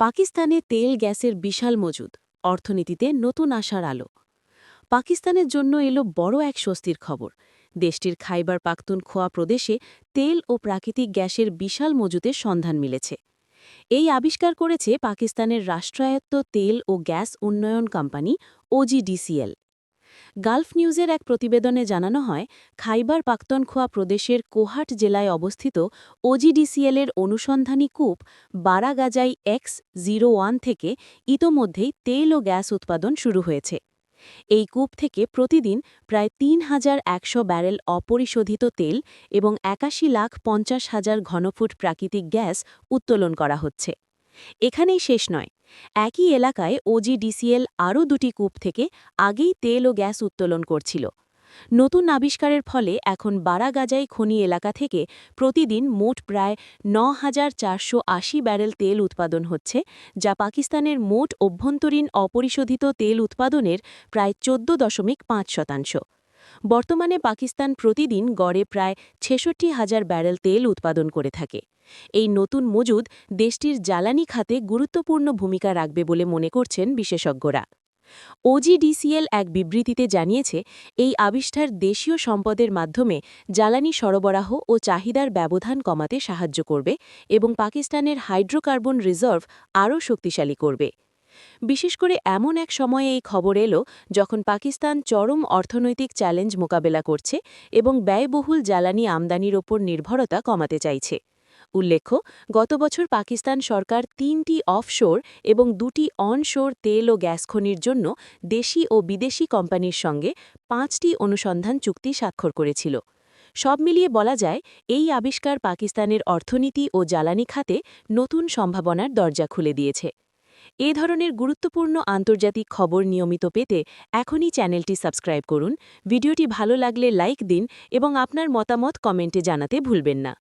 পাকিস্তানে তেল গ্যাসের বিশাল মজুদ, অর্থনীতিতে নতুন আশার আলো। পাকিস্তানের জন্য এলো বড় এক স্বস্তির খবর। দেশটির খাইবার পাখতুনখোয়া প্রদেশে তেল ও প্রাকৃতিক গ্যাসের বিশাল মজুতের সন্ধান মিলেছে। এই আবিষ্কার করেছে পাকিস্তানের রাষ্ট্রায়ত্ত তেল ও গ্যাস উন্নয়ন কোম্পানি ওজিডিসিএল গালফ নিউজের এক প্রতিবেদনে জানানো হয়, খাইবার পাক্তনখোয়া প্রদেশের কোহাট জেলায় অবস্থিত ওজিডিসিএলের অনুসন্ধানী কূপ বারাগাজাই এক্স জিরো থেকে ইতোমধ্যেই তেল ও গ্যাস উৎপাদন শুরু হয়েছে। এই কূপ থেকে প্রতিদিন প্রায় তিন হাজার একশো ব্যারেল অপরিশোধিত তেল এবং একাশি লাখ পঞ্চাশ হাজার ঘনফুট প্রাকৃতিক গ্যাস উত্তোলন করা হচ্ছে। এখানেই শেষ নয়। একই এলাকায় ওজিডিসিএল আরও দুটি কূপ থেকে আগেই তেল ও গ্যাস উত্তোলন করছিল। নতুন আবিষ্কারের ফলে এখন বারাগাজাই খনি এলাকা থেকে প্রতিদিন মোট প্রায় ন ব্যারেল তেল উৎপাদন হচ্ছে, যা পাকিস্তানের মোট অভ্যন্তরীণ অপরিশোধিত তেল উৎপাদনের প্রায় চোদ্দ দশমিক পাঁচ শতাংশ। বর্তমানে পাকিস্তান প্রতিদিন গড়ে প্রায় ছেষট্টি হাজার ব্যারেল তেল উৎপাদন করে থাকে। এই নতুন মজুদ দেশটির জ্বালানি খাতে গুরুত্বপূর্ণ ভূমিকা রাখবে বলে মনে করছেন বিশেষজ্ঞরা। ওজিডিসিএল এক বিবৃতিতে জানিয়েছে, এই আবিষ্কার দেশীয় সম্পদের মাধ্যমে জ্বালানি সরবরাহ ও চাহিদার ব্যবধান কমাতে সাহায্য করবে এবং পাকিস্তানের হাইড্রোকার্বন রিজার্ভ আরও শক্তিশালী করবে। বিশেষ করে এমন এক সময়ে এই খবর এলো যখন পাকিস্তান চরম অর্থনৈতিক চ্যালেঞ্জ মোকাবেলা করছে এবং ব্যয়বহুল জ্বালানি আমদানির ওপর নির্ভরতা কমাতে চাইছে। উল্লেখ্য, গত বছর পাকিস্তান সরকার তিনটি অফশোর এবং দুটি অনশোর তেল ও গ্যাস খনির জন্য দেশি ও বিদেশি কোম্পানির সঙ্গে পাঁচটি অনুসন্ধান চুক্তি স্বাক্ষর করেছিল। সব মিলিয়ে বলা যায়, এই আবিষ্কার পাকিস্তানের অর্থনীতি ও জ্বালানি খাতে নতুন সম্ভাবনার দরজা খুলে দিয়েছে। এ ধরনের গুরুত্বপূর্ণ আন্তর্জাতিক খবর নিয়মিত পেতে এখনই চ্যানেলটি সাবস্ক্রাইব করুন। ভিডিওটি ভালো লাগলে লাইক দিন এবং আপনার মতামত কমেন্টে জানাতে ভুলবেন না।